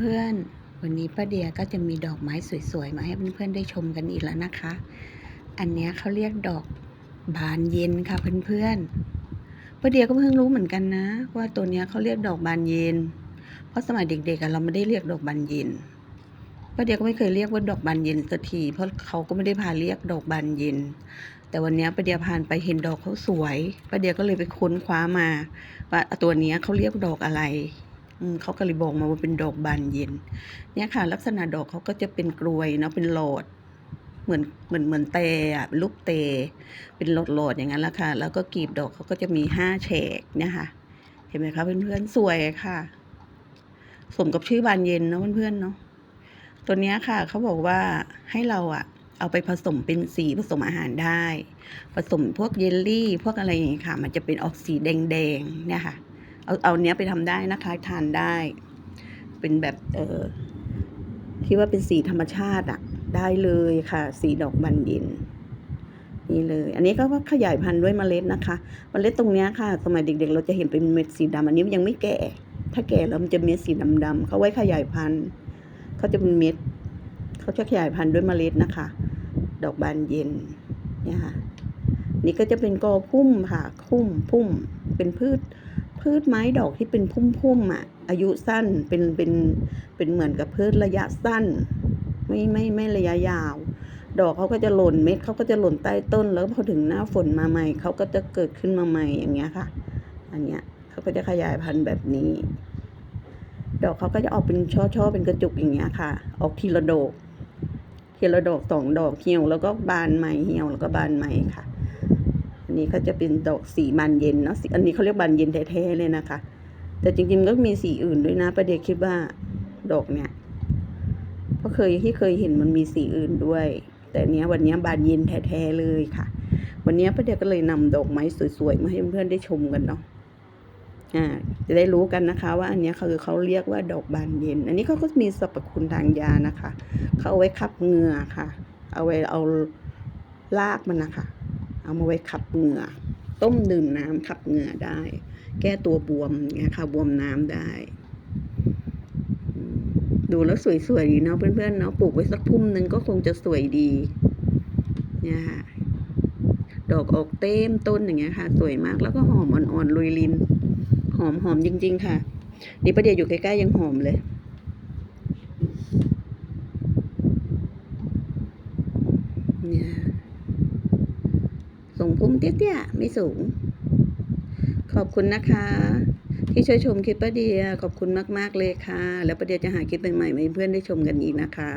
เพื่อนๆ วันนี้ป้าเดียก็จะมีดอกไม้สวยๆ มาให้เพื่อนๆ ได้ชมกันอีกแล้วนะคะ อันนี้เขาเรียกดอกบานเย็นค่ะเพื่อนๆ ป้าเดียก็เพิ่งรู้เหมือนกันนะ ว่าตัวนี้เขาเรียกดอกบานเย็น เพราะสมัยเด็กๆเราไม่ได้เรียกดอกบานเย็น ป้าเดียก็ไม่เคยเรียกว่าดอกบานเย็นสักที เพราะเขาก็ไม่ได้พาเรียกดอกบานเย็น แต่วันนี้ป้าเดียผ่านไปเห็นดอกเขาสวย ป้าเดียก็เลยไปค้นคว้ามาว่าตัวนี้เขาเรียกดอกอะไร เขาก็เลยบอกมาว่าเป็นดอกบานเย็น เนี่ยค่ะ ลักษณะดอกเขาก็จะเป็นกลวยเนาะเป็นโหลดเหมือนเหมือนเหมือนเตะเป็นรูปเตะเป็นโหลดโหลดอย่างนั้นแหละค่ะ แล้วก็กลีบดอกเขาก็จะมีห้าแฉกเนี่ยค่ะ เห็นไหมคะเพื่อนๆสวยค่ะ สมกับชื่อบานเย็นเนาะเพื่อนๆเนาะตัวเนี้ยค่ะเขาบอกว่าให้เราอะเอาไปผสมเป็นสีผสมอาหารได้ ผสมพวกเยลลี่ พวกอะไรอย่างงี้ค่ะ มันจะเป็นออกสีแดงๆเนี่ยค่ะ เอาเอาเนี้ยไปทำได้นะคะ ทานได้ เป็นแบบเออที่ว่าเป็นสีธรรมชาติอะได้เลยค่ะ สีดอกบันเย็นนี่เลย อันนี้ก็ขยายพันธุ์ด้วยเมล็ดนะคะ เมล็ดตรงเนี้ยค่ะ สมัยเด็ก ๆ เราจะเห็นเป็นเม็ดสีดำอันนี้ยังไม่แก่ ถ้าแก่แล้วมันจะเม็ดสีดำๆเขาไว้ขยายพันธุ์เขาจะเป็นเม็ดเขาจะขยายพันธุ์ด้วยเมล็ดนะคะ ดอกบานเย็นเนี่ยค่ะ นี่ก็จะเป็นกอพุ่มค่ะ พุ่มพุ่มเป็นพืช พืชไม้ดอกที่เป็นพุ่มๆอะอายุสั้นเป็นเป็นเป็นเหมือนกับพืชระยะสั้น ไม่ไม่ไม่ระยะยาว ดอกเขาก็จะหล่นเม็ดเขาก็จะหล่นใต้ต้น แล้วพอถึงหน้าฝนมาใหม่เขาก็จะเกิดขึ้นมาใหม่อย่างเงี้ยค่ะ อันเนี้ยเขาก็จะขยายพันธุ์แบบนี้ ดอกเขาก็จะออกเป็นช่อๆเป็นกระจุกอย่างเงี้ยค่ะ ออกทีละดอกทีละดอกสองดอกเหี่ยวแล้วก็บานใหม่เหี่ยวแล้วก็บานใหม่ค่ะ นนี้เขาจะเป็นดอกสีบานเย็นเนาะสีอันนี้เขาเรียกบานเย็นแท้ๆเลยนะคะ แต่จริงๆก็มีสีอื่นด้วยนะประเดี๋ยวคิดว่าดอกเนี่ยเพราะเคยที่เคยเห็นมันมีสีอื่นด้วย แต่เนี้ยวันเนี้ยบานเย็นแท้ๆเลยค่ะ วันเนี้ยประเดี๋ยก็เลยนำดอกไม้สวยๆมาให้เพื่อนๆได้ชมกันเนาะอ่าจะได้รู้กันนะคะ ว่าอันเนี้ยคือเขาเรียกว่าดอกบานเย็น อันนี้เขาก็มีสรรพคุณทางยานะคะเขาเอาไว้ขับเหงื่อค่ะ เอาไว้เอารากมันนะคะ เอามาไว้ขับเหงื่อ ต้มดื่มน้ำขับเหงื่อได้ แก้ตัวบวมเนี่ยค่ะบวมน้ำได้ ดูแล้วสวยๆดีเนาะเพื่อนๆเนาะปลูกไว้สักพุ่มหนึ่งก็คงจะสวยดี เนี่ยค่ะดอกออกเต็มต้นอย่างเงี้ยค่ะ สวยมากแล้วก็หอมอ่อนๆลุยลิน หอมหอมจริง ๆ ค่ะ นี่ประเดี๋ยวอยู่ใกล้ๆยังหอมเลยส่ งพุ่มเตี้ยๆไม่สูง ขอบคุณนะคะ ที่ช่วยชมคลิปป้าเดียขอบคุณมากๆเลยค่ะ แล้วป้าเดียจะหาคลิปใหม่ๆมาให้เพื่อนได้ชมกันอีกนะคะ